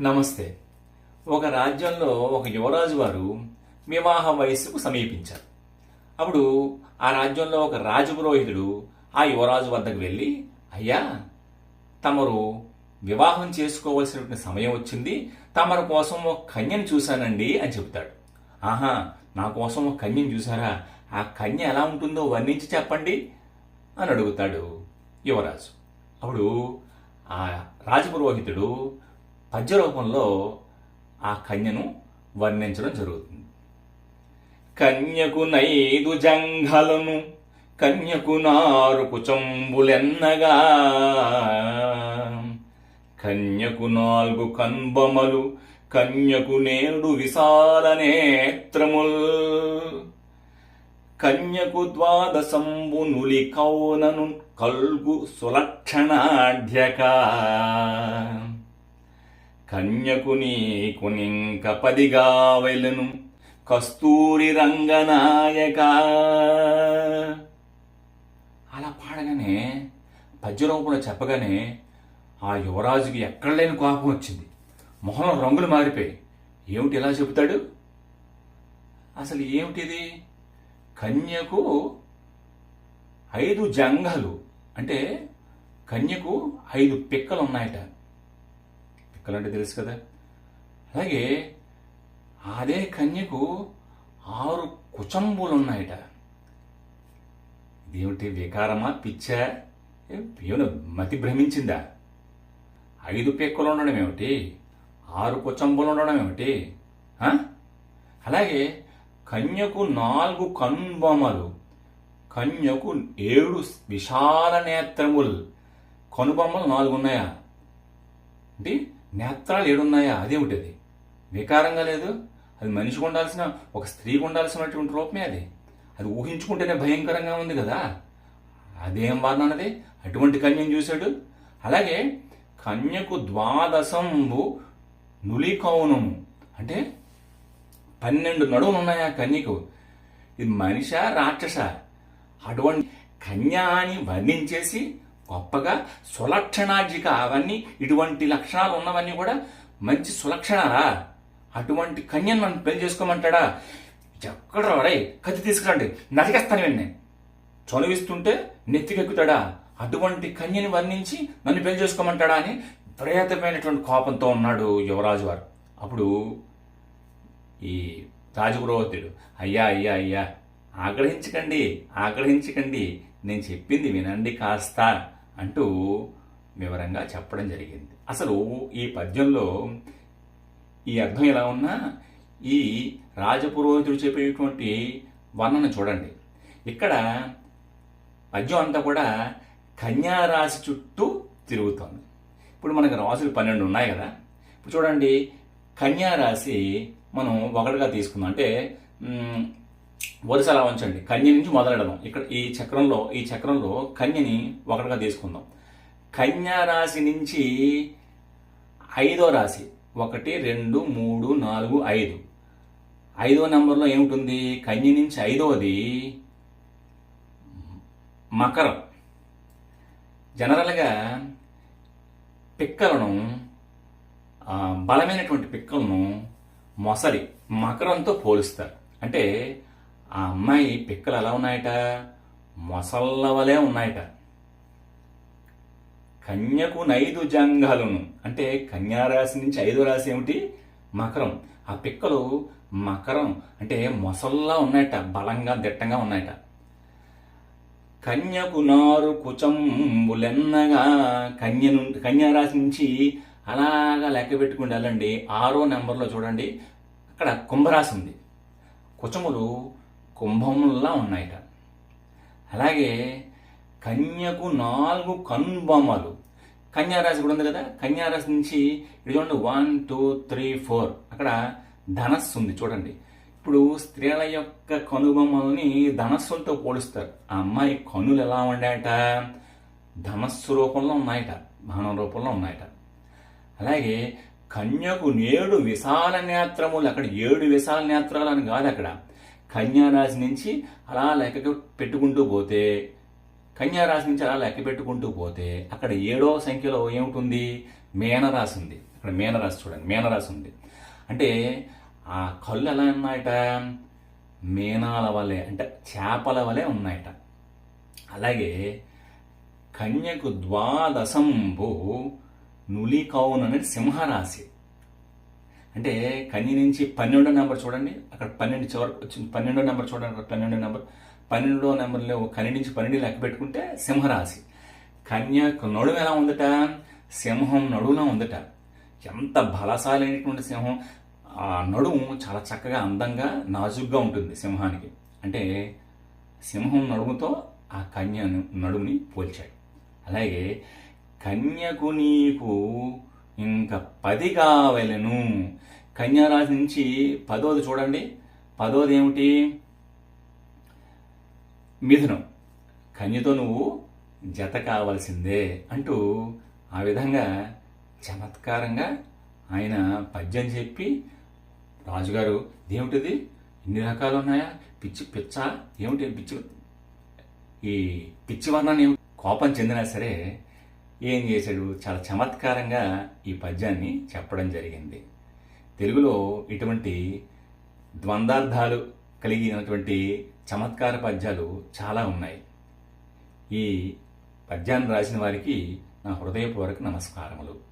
నమస్తే. ఒక రాజ్యంలో ఒక యువరాజు వారు వివాహ వయస్సుకు సమీపించారు. అప్పుడు ఆ రాజ్యంలో ఒక రాజపురోహితుడు ఆ యువరాజు వద్దకు వెళ్ళి అయ్యా తమరు వివాహం చేసుకోవలసినటువంటి సమయం వచ్చింది. తమరు కోసం ఒక కన్యను చూశానండి అని చెబుతాడు. ఆహా నా కోసం ఒక కన్యను చూసారా ఆ కన్య ఎలా ఉంటుందో వర్ణించి చెప్పండి అని అడుగుతాడు యువరాజు. అప్పుడు ఆ రాజపురోహితుడు పద్య రూపంలో ఆ కన్యను వర్ణించడం జరుగుతుంది. కన్యకు నైదు జంఘలను కన్యకు నారుకు కుచంబులెన్నగా కన్యకు నాలుగు కన్బమలు కన్యకు నేడు విశాల నేత్రముల్ కన్యకు ద్వాదశంబు నులి కౌనను కల్గు సులక్షణాఢ్యక. కన్యకు నీకు పదిగా వెళ్ళను కస్తూరి రంగనాయక. అలా పాడగానే పద్యరూపంలో చెప్పగానే ఆ యువరాజుకి ఎక్కడ లేని కోపం వచ్చింది. మొహంలో రంగులు మారిపోయి ఏమిటి ఎలా చెబుతాడు? అసలు ఏమిటిది? కన్యకు ఐదు జంఘలు. అంటే కన్యకు ఐదు పిక్కలు ఉన్నాయట పిక్కలు తెలుసు కదా. అలాగే అదే కన్యకు ఆరు కుచంబులు ఉన్నాయట ఇదేమిటి వికారమా పిచ్చా? ఏమైనా మతి భ్రమించిందా? ఐదు పిక్కలు ఉండడం ఏమిటి? ఆరు కుచంబులు ఉండడం ఏమిటి? అలాగే కన్యకు నాలుగు కనుబొమ్మలు కన్యకు ఏడు విశాల నేత్రములు. కనుబొమ్మలు నాలుగు ఉన్నాయా అంటే నేత్రాలు ఏడున్నాయా? అదేమిటి అది వికారంగా లేదు? అది మనిషికి ఉండాల్సిన ఒక స్త్రీకి ఉండాల్సినటువంటి రూపమే అది. అది ఊహించుకుంటేనే భయంకరంగా ఉంది కదా? అదేం బాధ అన్నది అటువంటి కన్యను చూశాడు? అలాగే కన్యకు ద్వాదశంబు నులికౌనము. అంటే పన్నెండు నడువులు ఉన్నాయి ఆ కన్యకు? ఇది మనిష రాక్షస? అటువంటి కన్యా అని వర్ణించేసి గొప్పగా సులక్షణాజిక. అవన్నీ ఇటువంటి లక్షణాలు ఉన్నవన్నీ కూడా మంచి సులక్షణరా? అటువంటి కన్యను మనం పెళ్ళి చేసుకోమంటాడా? ఎక్కడ రే? కత్తి తీసుకురండి. నరికేస్తాను వెన్నే చనువిస్తుంటే నెత్తికెక్కుతాడా? అటువంటి కన్యని వర్ణించి నన్ను పెళ్ళి చేసుకోమంటాడా అని విపరీతమైనటువంటి కోపంతో ఉన్నాడు యువరాజు వారు. అప్పుడు ఈ రాజపురోహితుడు అయ్యా అయ్యా అయ్యా ఆగ్రహించకండి ఆగ్రహించకండి. నేను చెప్పింది వినండి కాస్త. అంటూ వివరంగా చెప్పడం జరిగింది. అసలు ఈ పద్యంలో ఈ అర్థం ఎలా ఉన్నా ఈ రాజపురోహితుడు చెప్పేటువంటి వర్ణన చూడండి. ఇక్కడ పద్యం అంతా కూడా కన్యారాశి చుట్టూ తిరుగుతోంది. ఇప్పుడు మనకు రాసులు పన్నెండు ఉన్నాయి కదా. ఇప్పుడు చూడండి కన్యారాశి మనం ఒకటిగా తీసుకుందాం. అంటే వరుస అలా ఉంచండి కన్య నుంచి మొదలెడదాం. ఇక్కడ ఈ చక్రంలో ఈ చక్రంలో కన్యని ఒకటిగా తీసుకుందాం. కన్యా రాశి నుంచి ఐదో రాశి. ఒకటి రెండు మూడు నాలుగు ఐదు. ఐదో నెంబర్లో ఏముంటుంది? కన్య నుంచి ఐదవది మకరం. జనరల్గా పిక్కలను బలమైనటువంటి పిక్కలను మొసలి మకరంతో పోలుస్తారు. అంటే ఆ అమ్మాయి పిక్కలు ఎలా ఉన్నాయట? మొసళ్ళ వలె ఉన్నాయట. కన్యకు నైదు జంఘాలును అంటే కన్యారాశి నుంచి ఐదో రాశి ఏమిటి? మకరం. ఆ పిక్కలు మకరం. అంటే మొసల్లా ఉన్నాయట బలంగా దిట్టంగా ఉన్నాయట. కన్యకు నారు కుచంబులెన్నగా కన్య నుండి కన్యారాశి నుంచి అలాగా లెక్క పెట్టుకుని వెళ్ళండి. ఆరో నెంబర్లో చూడండి. అక్కడ కుంభరాశి ఉంది. కుచములు కుంభముల్లా ఉన్నాయట. అలాగే కన్యకు నాలుగు కన్బొమ్మలు కన్యారాశి కూడా ఉంది కదా? కన్యారాశి నుంచి ఇది చూడండి వన్ టూ త్రీ ఫోర్ అక్కడ ధనస్సు ఉంది చూడండి. ఇప్పుడు స్త్రీల యొక్క కనుబొమ్మల్ని ధనస్సులతో పోలుస్తారు. ఆ అమ్మాయి కనులు ఎలా ఉన్నాయట? ధనస్సు రూపంలో ఉన్నాయట బాణం రూపంలో ఉన్నాయట. అలాగే కన్యకు నేడు విశాల నేత్రములు అక్కడ ఏడు విశాల నేత్రాలు అని కాదు అక్కడ. కన్యారాశి నుంచి అలా లెక్క పెట్టుకుంటూ పోతే కన్యారాశి నుంచి అలా లెక్క పెట్టుకుంటూ పోతే అక్కడ ఏడో సంఖ్యలో ఏముంటుంది? మేనరాశి ఉంది. అక్కడ మేనరాశి చూడండి మేనరాశి ఉంది. అంటే ఆ కళ్ళు ఎలా ఉన్నాయట? మీనాల వలె అంటే చేపల వలె ఉన్నాయట. అలాగే కన్యకు ద్వాదశంభు నులికౌన్ అనేది సింహరాశి. అంటే కన్నీ నుంచి పన్నెండో నెంబర్ చూడండి. అక్కడ పన్నెండు చివరికి వచ్చింది పన్నెండో నెంబర్ చూడండి. అక్కడ పన్నెండో నెంబర్. పన్నెండో నెంబర్లో కన్నీ నుంచి పన్నెండు లెక్క పెట్టుకుంటే సింహరాశి. కన్యకు నడుము ఎలా ఉందట? సింహం నడువులో ఉందట. ఎంత బలశాలైనటువంటి సింహం. ఆ నడుము చాలా చక్కగా అందంగా నాజుగ్గా ఉంటుంది సింహానికి. అంటే సింహం నడుముతో ఆ కన్యను నడుముని పోల్చాడు. అలాగే కన్యకు నీకు ఇంకా పది కావలను. కన్యారాశి నుంచి పదోది చూడండి. పదోది ఏమిటి? మిథునం. కన్యతో నువ్వు జత కావాల్సిందే అంటూ ఆ విధంగా చమత్కారంగా ఆయన పద్యం చెప్పి రాజుగారు ఏమిటిది ఇన్ని రకాలు ఉన్నాయా పిచ్చి పిచ్చ? ఏమిటి పిచ్చి ఈ పిచ్చి వర్ణాన్ని కోపం చెందినా సరే ఏం చేశాడు? చాలా చమత్కారంగా ఈ పద్యాన్ని చెప్పడం జరిగింది. తెలుగులో ఇటువంటి ద్వందార్థాలు కలిగినటువంటి చమత్కార పద్యాలు చాలా ఉన్నాయి. ఈ పద్యాన్ని రాసిన వారికి నా హృదయపూర్వక నమస్కారములు.